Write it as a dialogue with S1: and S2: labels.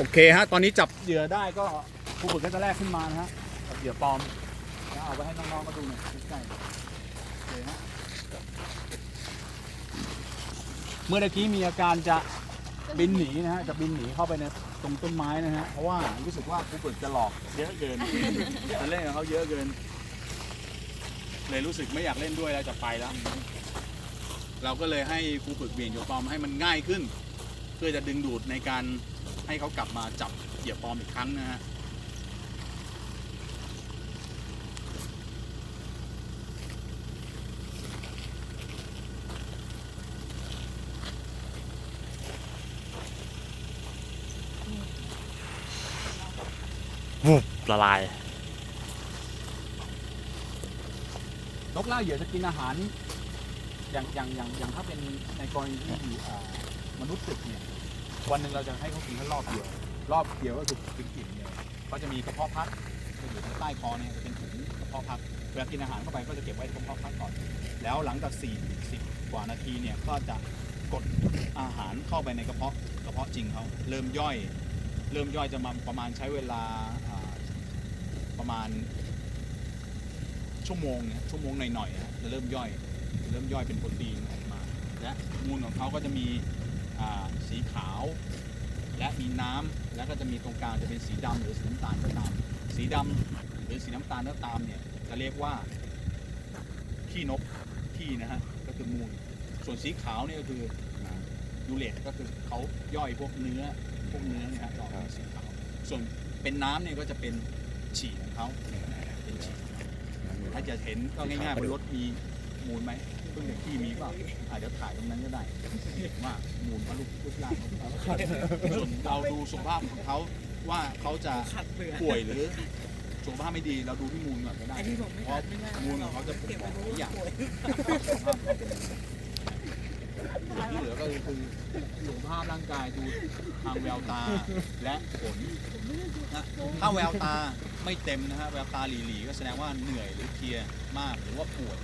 S1: โอเคฮะ ตอนนี้จับเหยื่อได้ก็ผู้ฝึกก็จะแลกขึ้นมานะฮะกับเหยื่อปลอมแล้วเอาไปให้น้องๆก็ดูหน่อยใกล้ๆโอเคฮะเมื่อตะกี้มีอาการจะบินหนีนะฮะจะบินหนีเข้าไปในตรงต้นไม้นะฮะเพราะว่ารู้สึกว่าผู้ฝึกจะหลอกเยอะเกินจะเล่นกับเขาเยอะเกิน เลยรู้สึกไม่อยากเล่นด้วยแล้วจะไปแล้ว เราก็เลยให้ครูฝึกเบี่ยงเหยื่อปลอมให้มันง่ายขึ้น เพื่อจะดึงดูดในการ ให้เขากลับมาจับเหยื่อปลอมอีกครั้งนะฮะ
S2: วุบละลาย
S1: นกล่าเหยื่อจะกินอาหาร อย่างอย่างอย่างอย่างถ้าเป็นในกรณีที่อ่ามนุษย์ตึกเนี่ย วันหนึ่งเราจะให้เขากินแค่รอบเดียว รอบเดียวก็คือกินอิ่มเนี่ยก็จะมีกระเพาะพักจะอยู่ใต้คอเนี่ยจะเป็นถุงกระเพาะพักเวลากินอาหารเข้าไปก็จะเก็บไว้ในกระเพาะพักก่อน แล้วหลังจาก 40 กว่านาทีเนี่ยก็จะกดอาหารเข้าไปในกระเพาะกระเพาะจริงเขาเริ่มย่อย เริ่มย่อยจะมาประมาณใช้เวลาประมาณชั่วโมงเนี่ยชั่วโมงหน่อยๆนะจะเริ่มย่อย เริ่มย่อยเป็นโปรตีนออกมา และมูลของเขาก็จะมี สีขาว และมีน้ำแล้วก็จะมีตรงกลางจะเป็นสีดำหรือสีน้ำตาลก็ตาม สีดำหรือสีน้ำตาลก็ตามเนี่ยจะเรียกว่าขี้นกขี้นะฮะก็คือมูล ส่วนสีขาวเนี่ยก็คืออ่ายูเลตก็คือเขาย่อยพวกเนื้อพวกเนื้อเนี่ยฮะจะออกเป็นสีขาว ส่วนเป็นน้ำเนี่ยก็จะเป็นฉี่ของเขาเป็นฉี่ถ้าจะเห็นก็ง่ายๆบนรถมี มูลไหมเพิ่งอย่างที่มีเปล่าอาจจะเดี๋ยวถ่ายตรงนั้นก็ได้ว่ามูลว่าลูกลูกล่างของเขาส่วนเราดูสุขภาพของเขาว่าเขาจะ
S3: ขัดเปลือก
S1: ป่วยหรือสุขภาพไม่ดีเราดูที่มูลก่อนก็ได้
S3: ไอ้ที่บอกไม่
S1: เพ
S3: ขั
S1: ราะ
S3: ดไม่ได้
S1: มูลของเขาจะบ่ง
S3: เก็บ
S1: บ
S3: ไว้
S1: อก
S3: รู้
S1: ทุกอย่าง
S3: ป่วย
S1: สุขภาพเขาเป็นยังไงส่วนที่เหลือก็คือสุขภาพร่างกายดูทางแววตาและผลนะถ้าแววตาไม่เต็มนะฮะแววตาหลีๆก็แสดงว่าเหนื่อยหรือเพลียมากหรือว่าป่วย